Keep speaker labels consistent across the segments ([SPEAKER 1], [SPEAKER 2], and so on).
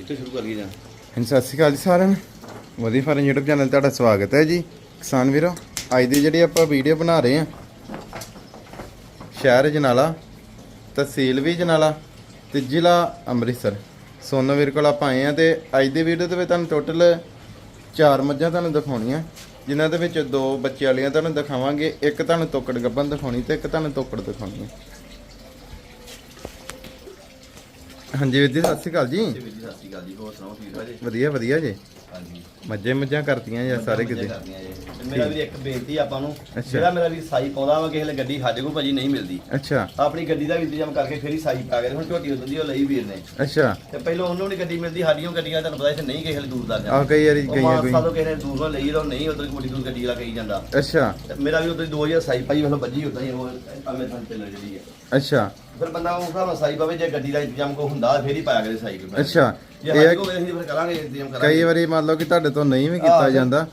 [SPEAKER 1] ਇੱਥੇ ਸ਼ੁਰੂ ਕਰੀਏ ਜਾਂ?
[SPEAKER 2] ਹਾਂਜੀ, ਸਤਿ ਸ਼੍ਰੀ ਅਕਾਲ ਜੀ ਸਾਰਿਆਂ ਨੂੰ। ਵਧੀਆ ਫਾਰਮ YouTube ਚੈਨਲ ਤੁਹਾਡਾ ਸਵਾਗਤ ਹੈ ਜੀ। ਕਿਸਾਨ ਵੀਰੋ, ਅੱਜ ਦੀ ਜਿਹੜੀ ਆਪਾਂ ਵੀਡੀਓ ਬਣਾ ਰਹੇ ਹਾਂ, ਸ਼ਹਿਰ ਜਨਾਲਾ, ਤਹਿਸੀਲ ਵੀ ਜਨਾਲਾ ਤੇ ਜ਼ਿਲ੍ਹਾ ਅੰਮ੍ਰਿਤਸਰ। ਸੋਨੋ ਵੀਰ ਕੋਲ ਆਪਾਂ ਆਏ ਆ ਤੇ ਅੱਜ ਦੀ ਵੀਡੀਓ ਦੇ ਵਿੱਚ ਤੁਹਾਨੂੰ ਟੋਟਲ ਚਾਰ ਮੱਝਾਂ ਤੁਹਾਨੂੰ ਦਿਖਾਉਣੀਆਂ। ਜਿਨ੍ਹਾਂ ਦੇ ਵਿੱਚ ਦੋ ਬੱਚੇ ਵਾਲੀਆਂ ਤੁਹਾਨੂੰ ਦਿਖਾਵਾਂਗੇ। ਇੱਕ ਤੁਹਾਨੂੰ ਤੋਕੜ ਗੱਬਨ ਦਿਖਾਉਣੀ ਤੇ ਇੱਕ ਤੁਹਾਨੂੰ ਤੋਕੜ ਦਿਖਾਉਣੀ ਹੈ। ਹਾਂਜੀ ਵੀਰ ਜੀ ਸਤਿ ਸ਼੍ਰੀ ਅਕਾਲ ਜੀ।
[SPEAKER 1] ਵੀਰ ਜੀ ਸਤਿ ਸ਼੍ਰੀ ਅਕਾਲ ਜੀ ਹੋਰ ਸੁਣਾਓ ਠੀਕ ਠਾਕ ਜੀ?
[SPEAKER 2] ਵਧੀਆ ਵਧੀਆ ਜੀ।
[SPEAKER 1] ਹਾਂਜੀ।
[SPEAKER 2] ਮੱਝੇ ਮੱਝਾਂ ਕਰਤੀਆਂ ਜਾਂ ਸਾਰੇ ਕਿਤੇ।
[SPEAKER 1] ਕਰਦੀਆਂ ਜੀ। ਤੇ ਮੇਰਾ ਵੀ ਇੱਕ ਬੇਨਤੀ ਆਪਾਂ ਨੂੰ
[SPEAKER 2] ਅੱਛਾ।
[SPEAKER 1] ਜਿਹੜਾ ਮੇਰਾ ਵੀ ਸਾਈ ਪਾਉਂਦਾ ਵਾ ਕਿਸੇ ਲਈ ਗੱਡੀ ਸਾਡੇ ਕੋਲ ਭਾਜੀ ਨਹੀਂ ਮਿਲਦੀ।
[SPEAKER 2] ਅੱਛਾ।
[SPEAKER 1] ਆਪਣੀ ਗੱਡੀ ਦਾ ਵੀ ਇੰਤਜ਼ਾਮ ਕਰਕੇ ਫੇਰ ਹੀ ਸਾਈ ਪਾ ਕੇ ਹੁਣ ਝੋਟੀ ਉਦੋਂ ਦੀ ਉਹ ਲਈ ਵੀਰ ਨੇ।
[SPEAKER 2] ਅੱਛਾ।
[SPEAKER 1] ਤੇ ਪਹਿਲਾਂ ਉਹਨੂੰ ਨਹੀਂ ਗੱਡੀ ਮਿਲਦੀ ਸਾਡੀਆਂ ਗੱਡੀਆਂ ਤੁਹਾਨੂੰ ਪਤਾ ਇੱਥੇ ਨਹੀਂ ਕਿਸੇ ਲਈ ਦੂਰ ਦਾ
[SPEAKER 2] ਆ ਕਈ ਵਾਰੀ
[SPEAKER 1] ਉਹ
[SPEAKER 2] ਗਈਆਂ
[SPEAKER 1] ਮਾਨਸਾ ਤੋਂ
[SPEAKER 2] ਕੋਈ
[SPEAKER 1] ਕਿਸੇ ਨੇ ਦੂਰੋਂ ਲਈ ਰੋ ਨਹੀਂ ਉਧਰ ਕੋਈ ਦੂਰ ਗੱਡੀ ਵਾਲਾ ਕਹੀ ਜਾਂਦਾ।
[SPEAKER 2] ਅੱਛਾ।
[SPEAKER 1] ਤੇ ਮੇਰਾ ਵੀ ਉਦੋਂ 2000 ਸਾਈ ਪਾਈ ਵੇਖੋ ਬੱਜੀ ਉਦਾਂ ਹੀ ਉਹ ਐਵੇਂ ਥਾਂ ਤੇ ਜਿਹੜੀ ਹੈ
[SPEAKER 2] ਅੱਛਾ।
[SPEAKER 1] ਫਿਰ ਬੰਦਾ ਉਸ ਹਿਸਾਬ ਨਾਲ ਸਾਈ ਪਾਵੇ, ਜੇ ਗੱਡੀ ਦਾ ਇੰਤਜ਼ਾਮ ਕੋ ਹੁੰਦਾ ਫੇਰ ਹੀ ਪਾਇਆ ਕਰੇ ਸਾਈ। ਕੋਈ
[SPEAKER 2] ਅੱਛਾ। ਇਹ ਆ
[SPEAKER 1] ਕੋਲ ਅਸੀਂ ਫਿਰ ਕਰਾਂਗੇ ਇੰਤਜ਼ਾਮ ਕਰਾਂਗੇ।
[SPEAKER 2] ਕਈ ਵਾਰੀ ਮੰਨ ਲਓ ਕਿ ਤੁਹਾਡੇ ਤੋਂ ਨਹੀਂ ਵੀ ਕੀਤਾ ਜਾਂਦਾ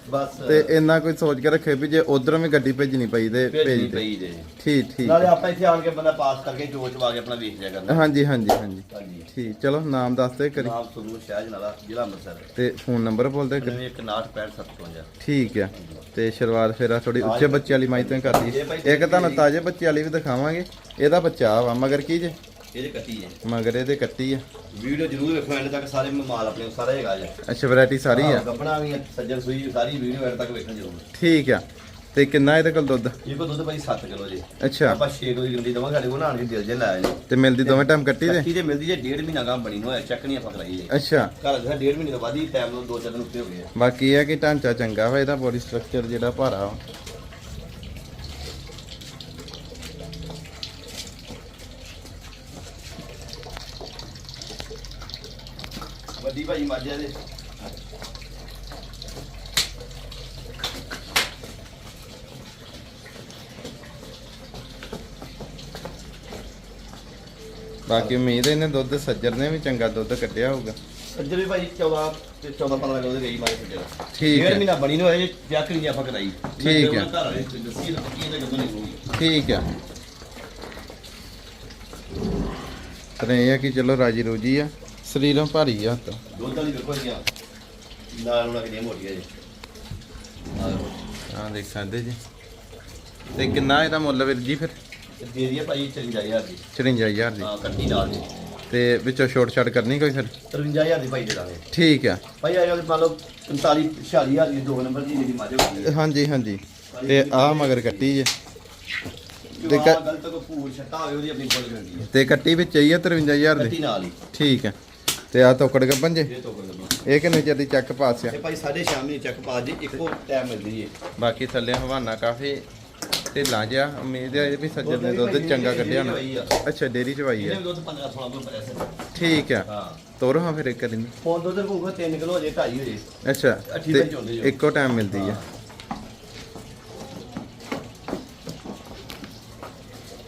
[SPEAKER 2] ਤੇ ਇੰਨਾ ਕੋਈ ਸੋਚ ਕੇ ਰੱਖੇ ਵੀ ਜੇ ਉਧਰੋਂ ਵੀ ਗੱਡੀ ਭੇਜਣੀ ਪਈ ਤੇ ਭੇਜ ਦੇ। ਠੀਕ ਠੀਕ।
[SPEAKER 1] ਨਾਲੇ ਆਪਾਂ ਇੱਥੇ ਆਣ ਕੇ ਬੰਦਾ ਪਾਸ ਕਰਕੇ ਜੋਚ ਵਾ ਕੇ ਆਪਣਾ ਵੇਖ ਲਿਆ ਕਰਨਾ
[SPEAKER 2] ਹਾਂਜੀ ਹਾਂਜੀ ਹਾਂਜੀ। ਠੀਕ ਚਲੋ ਨਾਮ ਦੱਸ ਦੇ ਕਰੀ
[SPEAKER 1] ਨਾਮ ਸੁਰੂ ਸ਼ਹਿਜ ਨਾਲਾ ਜ਼ਿਲ੍ਹਾ ਅੰਮ੍ਰਿਤਸਰ।
[SPEAKER 2] ਤੇ ਫੋਨ ਨੰਬਰ ਬੋਲ ਦੇ ਕਰੀ
[SPEAKER 1] 916557
[SPEAKER 2] ਠੀਕ ਆ। ਤੇ ਸ਼ੁਰੂਆਤ ਫਿਰ ਆ ਥੋੜੀ ਉੱਚੇ ਬੱਚੇ ਵਾਲੀ ਮਾਈ ਤੋਂ ਹੀ ਕਰਦੀ। ਇੱਕ ਤੁਹਾਨੂੰ ਤਾਜ਼ੇ ਬੱਚੇ ਵਾਲੀ ਵੀ ਦਿਖਾਵਾਂਗੇ। ਇਹਦਾ ਬੱਚਾ ਵਾ ਮਗਰ ਕੀ ਜੇ?
[SPEAKER 1] ਇਹਦੇ ਕੱਟੀ ਹੈ।
[SPEAKER 2] ਮਗਰ ਇਹਦੇ ਕੱਟੀ ਆ।
[SPEAKER 1] ਵੀਡੀਓ ਜ਼ਰੂਰ ਵੇਖੋ ਐਂਡ ਤੱਕ ਸਾਰੇ ਮਾਲ ਆਪਣੇ ਕੋਲ ਸਾਰਾ ਹੈਗਾ ਜੀ
[SPEAKER 2] ਅੱਛਾ ਵੈਰਾਈਟੀ ਸਾਰੀ ਆ।
[SPEAKER 1] ਗੱਬਣਾ ਵੀ ਹੈ, ਸੱਜਣ ਸੂਈ ਸਾਰੀ ਵੀਡੀਓ ਐਂਡ ਤੱਕ ਵੇਖਣ ਜ਼ਰੂਰ
[SPEAKER 2] ਠੀਕ ਆ। ਤੇ ਕਿੰਨਾ ਇਹਦੇ ਕੋਲ ਦੁੱਧ?
[SPEAKER 1] ਇਹ ਕੋ ਦੁੱਧ ਭਾਈ 7 ਕਿਲੋ ਜੀ।
[SPEAKER 2] ਅੱਛਾ।
[SPEAKER 1] ਆਪਾਂ 6 ਕਿਲੋ ਦੀ ਗੰਦੀ ਦਵਾਂਗੇ ਸਾਡੇ ਕੋਲ ਨਾਣ ਕੇ ਦਿਲ ਜੇ ਲਾਇਆ ਜੀ।
[SPEAKER 2] ਤੇ ਮਿਲਦੀ ਦੋਵੇਂ ਟਾਈਮ ਕੱਟੀ ਦੇ?
[SPEAKER 1] ਕੱਟੀ ਤੇ ਮਿਲਦੀ ਜੇ ਡੇਢ ਮਹੀਨਾ ਗਾਂ ਬਣੀ ਹੋਇਆ ਚੈੱਕ ਨਹੀਂ ਆਪਾਂ ਕਰਾਈ ਜੀ।
[SPEAKER 2] ਅੱਛਾ।
[SPEAKER 1] ਘਰ ਦਾ ਡੇਢ ਮਹੀਨੇ ਤੋਂ ਬਾਅਦ ਹੀ ਟਾਈਮ ਨੂੰ ਦੋ ਚਾਰ ਦਿਨ ਉੱਤੇ ਹੋ ਗਏ।
[SPEAKER 2] ਬਾਕੀ ਇਹ ਆ ਕਿ ਢਾਂਚਾ ਚੰਗਾ ਵਾ ਇਹਦਾ ਬੋਡੀ ਸਟਰਕਚਰ ਜਿਹੜਾ ਭਾਰਾ
[SPEAKER 1] ਵੱਡੀ ਭਾਈ ਮਾਝਾ ਦੇ।
[SPEAKER 2] ਬਾਕੀ ਉਮੀਦ ਹੈ ਇਹਨੇ ਦੁੱਧ ਸੱਜਰ ਨੇ ਵੀ ਚੰਗਾ ਦੁੱਧ ਕੱਢਿਆ ਹੋਊਗਾ।
[SPEAKER 1] ਸੱਜਰ ਵੀ ਭਾਈ 14 ਤੇ 14 15 ਕਿਲੋ ਦੇ ਗਈ ਮਾਰੇ ਸੱਜਰ।
[SPEAKER 2] ਠੀਕ ਹੈ।
[SPEAKER 1] ਮਹੀਨਾ ਬਣੀ ਨੂੰ ਜੇ ਚੈੱਕ ਨਹੀਂ ਆਪਾਂ ਕਰਾਈ।
[SPEAKER 2] ਠੀਕ ਹੈ।
[SPEAKER 1] ਘਰ ਵਾਲੇ ਦੱਸੀ ਨਾ ਕੀ ਇਹਦਾ ਗੱਬਨ ਨਹੀਂ ਹੋਊਗੀ
[SPEAKER 2] ਠੀਕ ਆ ਤੇ ਇਹ ਕਿ ਚਲੋ ਰਾਜੀ ਰੋਜੀ ਆ। ਸਰੀਰੋਂ ਭਾਰੀ ਆ ਹੱਥ।
[SPEAKER 1] ਦੁੱਧ ਵਾਲੀ ਵੇਖੋ ਜੀ ਨਾਲ ਉਹਨਾਂ ਜੀ।
[SPEAKER 2] ਆ ਦੇਖ ਸਕਦੇ ਜੀ। ਤੇ ਕਿੰਨਾ ਇਹਦਾ ਮੁੱਲ ਵੀਰ ਜੀ ਫਿਰ?
[SPEAKER 1] ਦੇ ਦਈਏ ਭਾਈ 54000 ਦੀ।
[SPEAKER 2] 54000 ਦੀ।
[SPEAKER 1] ਹਾਂ ਕੱਟੀ ਨਾਲ
[SPEAKER 2] ਤੇ ਵਿੱਚੋਂ ਛੋਟ ਛਾਟ ਕਰਨੀ ਕੋਈ ਫਿਰ?
[SPEAKER 1] 53000 ਦੀ ਭਾਈ ਦੇ ਦਾਂਗੇ।
[SPEAKER 2] ਠੀਕ ਆ।
[SPEAKER 1] ਭਾਈ ਆ ਜਾਓ ਮੰਨ ਲਓ 45 46000 ਦੀ ਦੋ ਨੰਬਰ ਦੀ ਜਿਹੜੀ ਮਾਜੋ
[SPEAKER 2] ਹਾਂਜੀ ਹਾਂਜੀ। ਤੇ ਆ ਮਗਰ ਕੱਟੀ ਜੇ।
[SPEAKER 1] ਤੇ
[SPEAKER 2] ਤੇ
[SPEAKER 1] ਗਲਤ ਕੋ ਪੂਰ ਛੱਟਾ ਹੋਵੇ ਉਹਦੀ ਆਪਣੀ ਕੋਲ ਗਰੰਟੀ ਹੈ
[SPEAKER 2] ਤੇ ਕੱਟੀ ਵਿੱਚ ਹੀ ਆ 53000
[SPEAKER 1] ਕੱਟੀ
[SPEAKER 2] ਦੀ?
[SPEAKER 1] ਨਾਲ ਹੀ।
[SPEAKER 2] ਠੀਕ ਆ। ਤੇ ਆ ਤੋਕੜ ਗੱਬਨ ਜੇ
[SPEAKER 1] ਇਹ
[SPEAKER 2] ਕਿੰਨੇ ਚਿਰ ਦੀ ਚੱਕ ਪਾਸ ਆ?
[SPEAKER 1] ਭਾਈ ਸਾਡੇ ਸ਼ਾਮ ਨੂੰ ਚੱਕ ਪਾ ਜੀ ਇੱਕੋ ਟਾਈਮ ਮਿਲਦੀ ਏ।
[SPEAKER 2] ਬਾਕੀ ਥੱਲੇ ਹਵਾਨਾ ਕਾਫੀ ਢਿੱਲਾ ਜਿਹਾ ਉਮੀਦ ਹੈ ਵੀ ਸੱਜਰ ਨੇ ਦੁੱਧ ਚੰਗਾ ਕੱਢਿਆ ਹੋਣਾ। ਅੱਛਾ ਡੇਰੀ ਚ ਵਾਈ
[SPEAKER 1] ਇਹਨੇ
[SPEAKER 2] ਹੈ
[SPEAKER 1] ਵੀ ਦੁੱਧ 15 16 ਕਿਲੋ ਭਰਿਆ ਸੀ।
[SPEAKER 2] ਠੀਕ ਆ।
[SPEAKER 1] ਹਾਂ।
[SPEAKER 2] ਤੋਰੋ ਹਾਂ ਫਿਰ ਇੱਕ ਦਿਨ।
[SPEAKER 1] ਫੋਨ ਦੁੱਧ ਭੂਖਾ 3 ਕਿਲੋ ਅਜੇ 2.5 ਹੋ ਜੇ
[SPEAKER 2] ਅੱਛਾ
[SPEAKER 1] ਜੋ।
[SPEAKER 2] ਇੱਕੋ ਟਾਈਮ ਮਿਲਦੀ ਆ।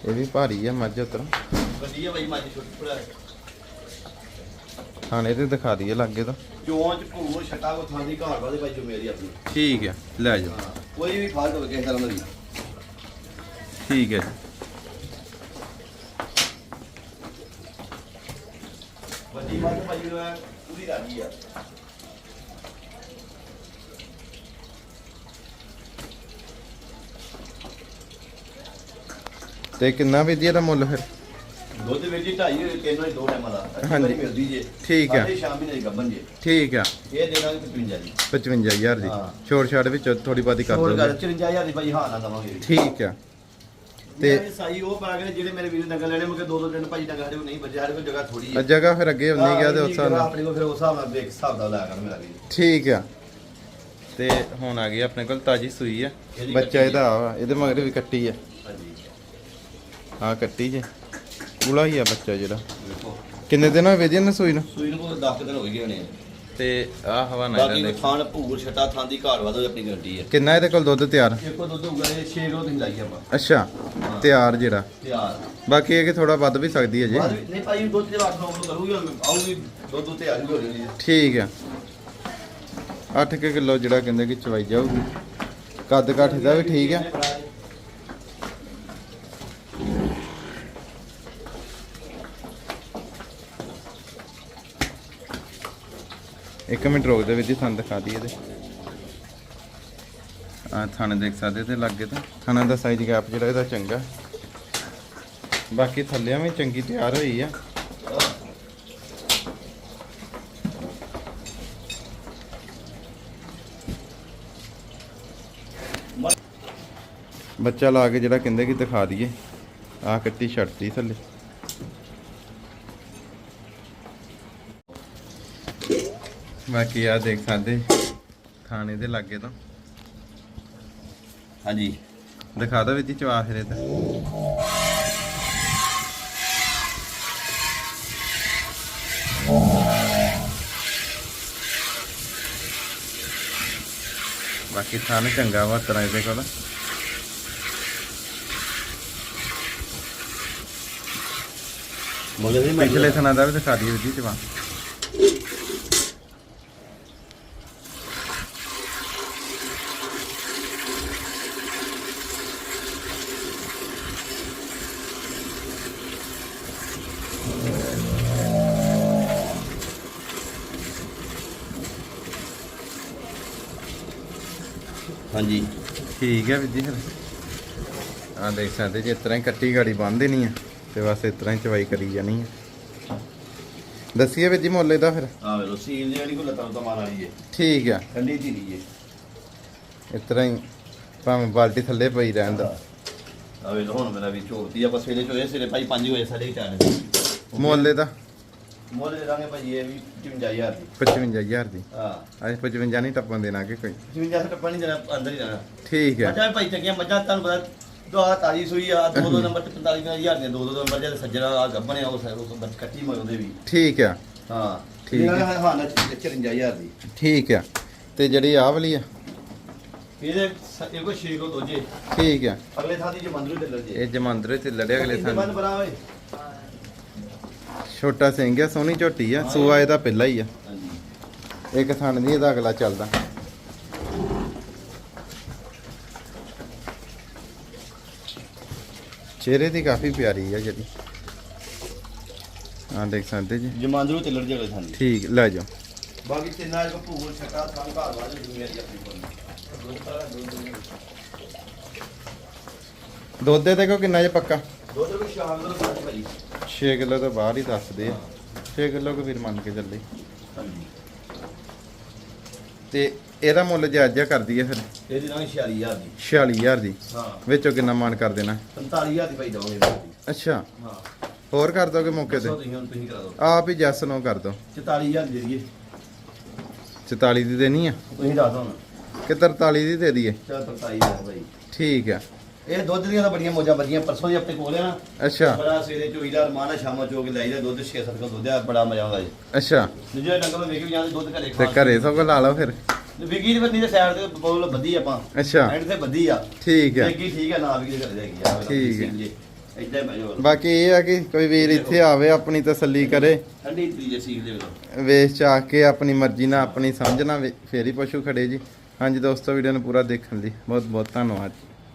[SPEAKER 2] ਇਹ ਵੀ ਭਾਰੀ ਆ ਮੱਝ ਉਤਰ।
[SPEAKER 1] ਵਧੀਆ ਭਾਈ ਮਾਜੀ ਛੋਟੀ ਭਰਾ।
[SPEAKER 2] ਖਾਣੇ ਤੇ ਦਿਖਾ ਦਈਏ ਲੱਗੇ ਤਾਂ।
[SPEAKER 1] ਚੋਂ ਚ ਭੂਰ ਛੱਟਾ ਕੋ ਥਾਂ ਦੀ ਘਾੜ ਵਾਦੇ ਭਾਈ ਜ਼ਿੰਮੇਵਾਰੀ ਆਪਣੀ।
[SPEAKER 2] ਠੀਕ ਆ ਲੈ
[SPEAKER 1] ਹਾਂ ਕੋਈ ਵੀ ਫਾਲਟ ਹੋਵੇ ਕਿਸੇ ਤਰ੍ਹਾਂ ਦੀ
[SPEAKER 2] ਠੀਕ ਹੈ।
[SPEAKER 1] ਵੱਡੀ ਮਾਜ ਭਾਈ ਜੋ ਹੈ ਪੂਰੀ ਰਾਜੀ ਆ।
[SPEAKER 2] ਤੇ ਕਿੰਨਾ ਵੀ ਦੀ ਮੁੱਲ ਫਿਰ?
[SPEAKER 1] ਦੁੱਧ ਵਿੱਚ ਹੀ 2.5 ਹੋਏ ਤਿੰਨ ਹੋਏ ਦੋ ਟਾਈਮਾਂ ਦਾ ਅੱਛੀ
[SPEAKER 2] ਹਾਂਜੀ।
[SPEAKER 1] ਵਾਰੀ ਮਿਲਦੀ ਜੇ।
[SPEAKER 2] ਠੀਕ ਆ।
[SPEAKER 1] ਸਾਡੇ ਸ਼ਾਮ ਵੀ ਨਹੀਂ ਗੱਬਨ ਜੇ।
[SPEAKER 2] ਠੀਕ ਆ।
[SPEAKER 1] ਇਹ ਦੇਣਾ 55 ਜੀ।
[SPEAKER 2] 55000 ਦੀ।
[SPEAKER 1] ਹਾਂ।
[SPEAKER 2] ਛੋੜ ਛਾੜ ਵਿੱਚ ਥੋੜੀ ਬਾਤੀ ਕਰ
[SPEAKER 1] ਹੋਰ
[SPEAKER 2] ਦੋਗੇ।
[SPEAKER 1] ਕਰ 54000 ਦੀ ਭਾਈ ਹਾਂ ਨਾ ਦਵਾਂਗੇ
[SPEAKER 2] ਠੀਕ ਆ।
[SPEAKER 1] ਤੇ
[SPEAKER 2] ਤੇ
[SPEAKER 1] ਸਾਈ ਉਹ ਪਾ ਕੇ ਜਿਹੜੇ ਮੇਰੇ ਵੀਰ ਨਗਰ ਲੈਣੇ ਮੁਕੇ ਦੋ ਦੋ ਦਿਨ ਭਾਈ ਸਾਡੇ ਕੋਲ ਨਹੀਂ ਬਚੇ ਸਾਡੇ ਕੋਲ ਜਗ੍ਹਾ ਥੋੜੀ
[SPEAKER 2] ਆ। ਜਗ੍ਹਾ ਫਿਰ ਅੱਗੇ ਹੁੰਦੀ ਗਿਆ ਤੇ ਉਸ ਹਿਸਾਬ ਨਾਲ।
[SPEAKER 1] ਆਪਣੇ ਕੋਲ ਫਿਰ ਉਸ ਹਿਸਾਬ ਨਾਲ ਦੇਖ ਹਿਸਾਬ ਦਾ ਲਾਇਆ ਕਰ ਮੇਰਾ ਵੀਰ।
[SPEAKER 2] ਠੀਕ ਆ। ਤੇ ਹੁਣ ਆ ਗਈ ਆਪਣੇ ਕੋਲ ਤਾਜੀ ਸੂਈ ਆ।
[SPEAKER 1] ਇਹਦੀ
[SPEAKER 2] ਬੱਚਾ
[SPEAKER 1] ਕੱਟੀ
[SPEAKER 2] ਇਹਦਾ ਆ ਇਹਦੇ ਮਗਰ ਵੀ ਕੱਟੀ ਆ।
[SPEAKER 1] ਹਾਂਜੀ।
[SPEAKER 2] ਹਾਂ ਕੱਟੀ ਜੇ। ਕੂਲਾ ਹੀ ਆ ਬੱਚਾ ਜਿਹੜਾ। ਕਿੰਨੇ ਦਿਨ ਹੋਏ ਵੇਜੇ ਨਾ ਸੂਈ ਨੂੰ?
[SPEAKER 1] ਸੂਈ ਨੂੰ ਕੋਈ 10 ਦਿਨ ਹੋ ਗਏ ਹੋਣੇ।
[SPEAKER 2] ਤੇ ਆ ਹਵਾ ਨਾ
[SPEAKER 1] ਬਾਕੀ। ਥਾਣ ਭੂਰ ਛਟਾ ਥਾਂ ਦੀ ਘਾੜ ਵਾਦੋ ਆਪਣੀ ਗਰੰਟੀ ਹੈ।
[SPEAKER 2] ਕਿੰਨਾ ਇਹਦੇ ਕੋਲ ਦੁੱਧ ਤਿਆਰ?
[SPEAKER 1] ਇੱਕੋ ਦੁੱਧ ਹੋਊਗਾ ਇਹ 6 ਕਿਲੋ ਤੁਸੀਂ ਲਾਈ ਆਪਾਂ।
[SPEAKER 2] ਅੱਛਾ ਤਿਆਰ ਜਿਹੜਾ।
[SPEAKER 1] ਤਿਆਰ।
[SPEAKER 2] ਬਾਕੀ ਇਹ ਕਿ ਥੋੜਾ ਵੱਧ ਵੀ ਸਕਦੀ ਹੈ ਜੀ।
[SPEAKER 1] ਬਾਅਦ ਵਿੱਚ- ਨਹੀਂ ਭਾਈ ਦੁੱਧ ਜਿਹੜਾ 8 ਕਿਲੋ ਕਰੂਗੀ ਹੁਣ ਆਊਗੀ ਦੁੱਧ ਉੱਤੇ ਆ ਜੂਗੀ ਹੋਣੀ
[SPEAKER 2] ਠੀਕ ਆ। 8 ਕਿਲੋ ਜਿਹੜਾ ਕਹਿੰਦੇ ਕਿ ਚਵਾਈ ਜਾਊਗੀ। ਕੱਦ ਕਾਠ ਦਾ ਵੀ ਠੀਕ ਆ। ਇੱਕ ਮਿੰਟ ਰੁਕ ਦੇ ਵੀਰ ਜੀ ਤੁਹਾਨੂੰ ਦਿਖਾ ਦਈਏ ਤੇ ਆ ਥਾਣੇ ਦੇਖ ਸਕਦੇ ਤੇ ਲੱਗੇ ਤਾਂ। ਥਾਣਾ ਦਾ ਸਾਈਜ਼ ਗੈਪ ਜਿਹੜਾ ਇਹਦਾ ਚੰਗਾ। ਬਾਕੀ ਥੱਲਿਆਂ ਵੀ ਚੰਗੀ ਤਿਆਰ ਹੋਈ ਆ। ਬੱਚਾ ਲਾ ਕੇ ਜਿਹੜਾ ਕਹਿੰਦੇ ਕਿ ਦਿਖਾ ਦਈਏ। ਆ ਕੱਟੀ ਛੱਡਤੀ ਥੱਲੇ। ਬਾਕੀ ਆ ਦੇਖ ਸਕਦੇ। ਥਾਣੇ ਦੇ ਲਾਗੇ ਤੋਂ।
[SPEAKER 1] ਹਾਂਜੀ।
[SPEAKER 2] ਦਿਖਾ ਦੋ ਵਿੱਚ ਚਵਾ ਫਿਰੇ ਤਾਂ ਬਾਕੀ ਥਾਣ ਚੰਗਾ ਵਾ ਤਰ੍ਹਾਂ ਇਹਦੇ ਕੋਲ।
[SPEAKER 1] ਮਗਰ
[SPEAKER 2] ਪਿਛਲੇ ਥਾਣਾ ਦਾ ਵੀ ਦਿਖਾ ਦਈਏ ਵਿੱਚ ਚਵਾ।
[SPEAKER 1] ਹਾਂਜੀ।
[SPEAKER 2] ਠੀਕ ਹੈ ਵੀਰ ਜੀ ਫਿਰ। ਆ ਦੇਖ ਸਕਦੇ ਜੇ ਇਸ ਤਰ੍ਹਾਂ ਹੀ ਕੱਟੀ ਗਾੜੀ ਬੰਨ੍ਹ ਦੇਣੀ ਆ ਤੇ ਬਸ ਇਸ ਤਰ੍ਹਾਂ ਹੀ ਚਵਾਈ ਕਰੀ ਜਾਣੀ ਆ। ਦੱਸੀਏ ਵੀਰ ਜੀ ਮੁੱਲ ਇਹਦਾ ਫਿਰ।
[SPEAKER 1] ਆ ਵੇ ਲੋ ਸੀਲ ਜਿਹੜੀ ਕੋ ਲੱਤਾਂ ਤੋਂ ਮਾਰ ਵਾਲੀ ਹੈ
[SPEAKER 2] ਠੀਕ ਆ।
[SPEAKER 1] ਠੰਡੀ ਧੀਰੀ ਹੈ
[SPEAKER 2] ਇਸ ਤਰ੍ਹਾਂ ਹੀ ਭਾਵੇਂ ਬਾਲਟੀ ਥੱਲੇ ਪਈ ਰਹਿਣ ਦਾ।
[SPEAKER 1] ਆ ਵੇ ਲੋ ਹੁਣ ਮੇਰਾ ਵੀ ਝੋਲਤੀ ਆਪਾਂ ਸਵੇਰੇ ਚੋਏ ਸਵੇਰੇ ਭਾਈ 5 ਵਜੇ ਸਾਡੇ ਚਾਰ।
[SPEAKER 2] ਮੁੱਲ ਇਹਦਾ
[SPEAKER 1] ਮੁੱਲ ਦੇ ਦਾਂਗੇ ਭਾਈ ਇਹ ਵੀ 55000 ਦੀ।
[SPEAKER 2] 55000 ਦੀ?
[SPEAKER 1] ਹਾਂ।
[SPEAKER 2] ਅੱਜ 55 ਨਹੀਂ ਟੱਪਣ ਦੇਣਾ ਕਿ ਕੋਈ?
[SPEAKER 1] 55 ਟੱਪਾ ਨਹੀਂ ਦੇਣਾ ਅੰਦਰ ਹੀ ਰਹਿਣਾ।
[SPEAKER 2] ਠੀਕ ਹੈ।
[SPEAKER 1] ਮੱਝਾਂ ਭਾਈ ਚੰਗੀਆਂ ਮੱਝਾਂ ਤੁਹਾਨੂੰ ਪਤਾ ਦੋ ਆ ਤਾਜੀ ਸੂਈ ਆ ਦੋ ਦੋ ਨੰਬਰ ਤੇ 45000 ਦੀਆਂ ਦੋ ਦੋ ਨੰਬਰ ਜਿਹੜੇ ਸੱਜਣਾ ਆ ਗੱਬਣੇ ਆ ਉਹ ਸਾਰੇ ਉਹ ਬੱਚ ਕੱਟੀ ਮਰ ਉਹਦੇ ਵੀ।
[SPEAKER 2] ਠੀਕ ਆ।
[SPEAKER 1] ਹਾਂ।
[SPEAKER 2] ਠੀਕ
[SPEAKER 1] ਇਹਨਾਂ
[SPEAKER 2] ਹੈ।
[SPEAKER 1] ਨੇ ਹਾਂ ਨਾ 54000 ਦੀ।
[SPEAKER 2] ਠੀਕ ਆ। ਤੇ ਜਿਹੜੀ ਆਹ ਵਾਲੀ ਆ?
[SPEAKER 1] ਇਹਦੇ ਇਹ ਕੋ 6 ਕੋ ਦੋਜੇ।
[SPEAKER 2] ਠੀਕ ਆ।
[SPEAKER 1] ਅਗਲੇ ਥਾਂ ਦੀ ਜਮੰਦਰੂ ਤੇ ਲੱਗੇ
[SPEAKER 2] ਇਹ ਜਮੰਦਰੇ ਤੇ ਲੜਿਆ ਅਗਲੇ ਥਾਂ
[SPEAKER 1] ਬਰਾ ਓਏ।
[SPEAKER 2] ਛੋਟਾ ਸਿੰਘ ਆ ਸੋਹਣੀ ਝੋਟੀ ਆ ਸੂਆ ਇਹਦਾ ਪਹਿਲਾ ਹੀ ਆ।
[SPEAKER 1] ਹਾਂਜੀ।
[SPEAKER 2] ਇੱਕ ਥਣ ਦੀ ਇਹਦਾ ਅਗਲਾ ਚੱਲਦਾ। ਚਿਹਰੇ ਦੀ ਕਾਫੀ ਪਿਆਰੀ ਆ ਜਿਹੜੀ। ਆ ਦੇਖ ਸਕਦੇ ਜੀ।
[SPEAKER 1] ਜਮੰਦਰੂ ਤੇ ਲੜ ਜੇ ਅਗਲੇ ਥਾਂ ਦੀ।
[SPEAKER 2] ਠੀਕ ਲੈ ਜਾਓ।
[SPEAKER 1] ਬਾਕੀ ਤਿੰਨਾਂ ਕੋ ਭੂਗੋਲ ਛੱਕਾ ਥਾਂ ਘਰ ਵਾਲੇ ਦੁਨੀਆ ਦੀ ਆਪਣੀ ਕੋਲ
[SPEAKER 2] ਦੁੱਧ ਦੇ ਦੇਖੋ ਕਿੰਨਾ ਜੇ ਪੱਕਾ।
[SPEAKER 1] ਦੋ ਦੋ ਸ਼ਾਮ ਨੂੰ ਸਾਡੀ ਭਾਈ
[SPEAKER 2] 6 ਕਿਲੋ ਤੋਂ ਬਾਹਰ ਹੀ ਦੱਸਦੇ ਆ। 6 ਕਿਲੋ ਕੋ ਫਿਰ ਮੰਨ ਕੇ ਚੱਲੇ।
[SPEAKER 1] ਹਾਂਜੀ
[SPEAKER 2] ਤੇ ਇਹਦਾ ਮੁੱਲ ਜਾਇਜ਼ਾ ਕਰ ਦਈਏ ਫਿਰ?
[SPEAKER 1] ਇਹਦੀ ਨਾਲ 46000 ਦੀ।
[SPEAKER 2] 46000 ਦੀ?
[SPEAKER 1] ਹਾਂ।
[SPEAKER 2] ਵਿੱਚੋਂ ਕਿੰਨਾ ਮਾਨ ਕਰ ਦੇਣਾ?
[SPEAKER 1] 45000 ਦੀ ਭਾਈ ਦਵਾਂਗੇ।
[SPEAKER 2] ਅੱਛਾ।
[SPEAKER 1] ਹਾਂ।
[SPEAKER 2] ਹੋਰ ਕਰ ਦੋਗੇ ਮੌਕੇ ਤੇ?
[SPEAKER 1] ਤੁਸੀਂ ਹੁਣ ਤੁਸੀਂ ਕਰਾ ਦਿਓ।
[SPEAKER 2] ਆਪ ਹੀ ਜੈਸ ਨੂੰ ਕਰ ਦੋ।
[SPEAKER 1] 44000 ਦੀ ਦੇ ਦਈਏ।
[SPEAKER 2] 44 ਦੀ ਦੇਣੀ ਆ?
[SPEAKER 1] ਤੁਸੀਂ ਦੱਸ ਹੁਣ।
[SPEAKER 2] ਕਿ 43 ਦੀ ਦੇ ਦਈਏ?
[SPEAKER 1] ਚਲ 45000 ਭਾਈ।
[SPEAKER 2] ਠੀਕ ਆ।
[SPEAKER 1] ਇਹ ਦੁੱਧ ਦੀਆਂ ਤਾਂ ਬੜੀਆਂ ਮੋਜਾਂ ਵੱਜੀਆਂ ਪਰਸੋਂ ਦੀ ਆਪਣੇ ਕੋਲ ਆ। ਨਾ
[SPEAKER 2] ਅੱਛਾ।
[SPEAKER 1] ਬੜਾ ਸਵੇਰੇ ਚੋਈਦਾ ਰਮਾਨਾ ਸ਼ਾਮਾਂ ਚੋ ਕੇ ਲਾਈਦਾ ਦੁੱਧ 6-7 ਕਿਲੋ ਦੁੱਧ ਆ ਬੜਾ ਮਜ਼ਾ ਆਉਂਦਾ ਜੀ।
[SPEAKER 2] ਅੱਛਾ।
[SPEAKER 1] ਦੂਜੇ ਡੰਗਰ ਵੇਖ ਵੀ ਜਾਂਦੇ ਦੁੱਧ ਘਰੇ
[SPEAKER 2] ਤੇ ਘਰੇ ਸਭ ਲਾ ਲਓ ਫਿਰ।
[SPEAKER 1] ਵਿਕੀ ਦੀ ਬੰਦੀ ਦੇ ਸਾਈਡ ਤੇ ਬੋਲ ਬੱਦੀ ਆਪਾਂ।
[SPEAKER 2] ਅੱਛਾ।
[SPEAKER 1] ਐਂਡ ਤੇ ਬੱਦੀ ਆ।
[SPEAKER 2] ਠੀਕ ਆ।
[SPEAKER 1] ਵਿਕੀ ਠੀਕ ਆ ਨਾ ਦੇ ਘਰੇ ਹੈਗੀ ਆ।
[SPEAKER 2] ਠੀਕ ਹੈ।
[SPEAKER 1] ਹੀ
[SPEAKER 2] ਬਾਕੀ ਇਹ ਆ ਕਿ ਕੋਈ ਵੀਰ ਇੱਥੇ ਆਵੇ ਆਪਣੀ ਤਸੱਲੀ ਕਰੇ।
[SPEAKER 1] ਠੰਡੀ ਤੀਜੇ ਸੀਖ ਦੇ ਵਿੱਚ।
[SPEAKER 2] ਵੇਚ ਚਾ ਕੇ ਆਪਣੀ ਮਰਜ਼ੀ ਨਾਲ ਆਪਣੀ ਸਮਝ ਨਾਲ ਫੇਰ ਹੀ ਪਸ਼ੂ ਖੜੇ ਜੀ। ਹਾਂਜੀ ਦੋਸਤੋ ਵੀਡੀਓ ਨੂੰ ਪੂਰਾ ਦੇਖਣ ਲਈ ਬਹੁਤ ਬਹੁਤ ਧੰਨਵਾਦ